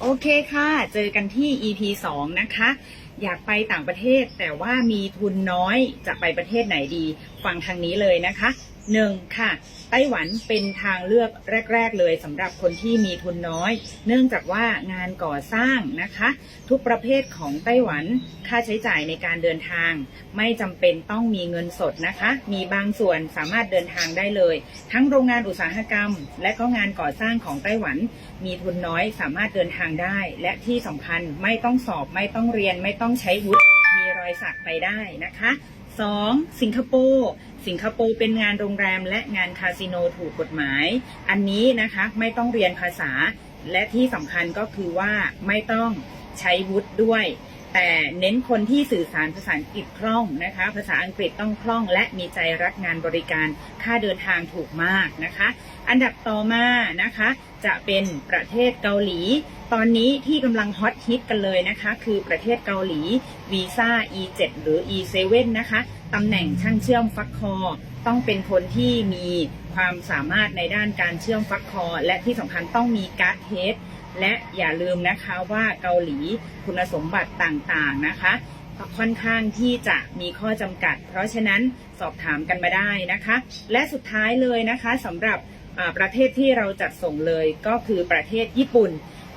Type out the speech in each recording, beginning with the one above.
โอเคค่ะ เจอกันที่ EP 2 นะคะ อยากไปต่างประเทศแต่ว่ามีทุนน้อยจะไปประเทศไหนดี ฟังทางนี้เลยนะคะ 1. ค่ะ ไต้หวันเป็นทางเลือกแรก ๆ เลยสำหรับคนที่มีทุนน้อย เนื่องจากว่างานก่อสร้างนะคะ ทุกประเภทของไต้หวันค่าใช้จ่ายในการเดินทาง ไม่จำเป็นต้องมีเงินสดนะคะ มีบางส่วนสามารถเดินทางได้เลย ทั้งโรงงานอุตสาหกรรม และก็งานก่อสร้างของไต้หวัน มีทุนน้อยสามารถเดินทางได้ และที่สำคัญไม่ต้องสอบไม่ต้องเรียนไม่ต้องใช้วุฒิมีรอยสักไปได้นะคะ 2. สิงคโปร์ สิงคโปร์เป็นงานโรงแรมและงานคาสิโนถูกกฎหมาย อันนี้นะคะไม่ต้องเรียนภาษา และที่สำคัญก็คือว่าไม่ต้องใช้วุฒิด้วย แต่เน้นคนที่สื่อสารภาษาอังกฤษคล่องนะคะ ภาษาอังกฤษต้องคล่อง และมีใจรักงานบริการ ค่าเดินทางถูกมากนะคะ อันดับต่อมานะคะ จะเป็นประเทศเกาหลี ตอนนี้ที่กำลังฮอตฮิตกันเลยนะคะ คือประเทศเกาหลีวีซ่า E7 หรือ E7 นะคะ ตำแหน่งช่างเชื่อมฟักคอ ต้องเป็นคนที่มีความสามารถในด้านการเชื่อมฟักคอ และที่สำคัญต้องมีการ์ดเทสและอย่าลืมนะคะว่าเกาหลีคุณสมบัติต่างๆนะคะค่อนข้างที่จะมีข้อจำกัด เพราะฉะนั้นสอบถามกันมาได้นะคะ และสุดท้ายเลยนะคะสำหรับประเทศที่เราจัดส่งเลยก็คือประเทศญี่ปุ่น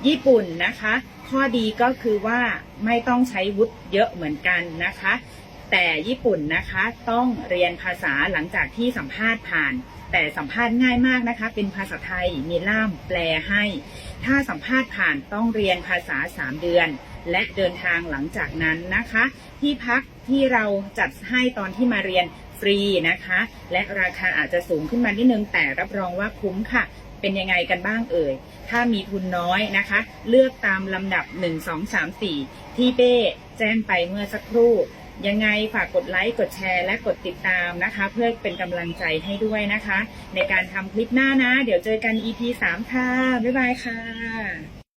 ญี่ปุ่นนะคะ ข้อดีก็คือว่าไม่ต้องใช้วุฒิเยอะเหมือนกันนะคะ แต่ญี่ปุ่นนะคะต้องเรียนภาษาหลังจากที่สัมภาษณ์ผ่าน แต่สัมภาษณ์ง่ายมากนะคะ เป็นภาษาไทยมีล่ามแปลให้ ถ้าสัมภาษณ์ผ่านต้องเรียนภาษา 3 เดือน และเดินทางหลังจากนั้นนะคะ ที่พักที่เราจัดให้ตอนที่มาเรียนฟรีนะคะ และราคาอาจจะสูงขึ้นมานิดนึง แต่รับรองว่าคุ้มค่ะ เป็นยังไงกันบ้างเอ่ย ถ้ามีทุนน้อยนะคะ เลือกตามลำดับ 1 2 3 4 ที่เป้แจ้งไปเมื่อสักครู่ ยังไงฝากกดไลค์ กดแชร์ และกดติดตามนะคะ เพื่อเป็นกำลังใจให้ด้วยนะคะ ในการทำคลิปหน้านะ เดี๋ยวเจอกัน EP 3 ค่ะ บ๊ายบายค่ะ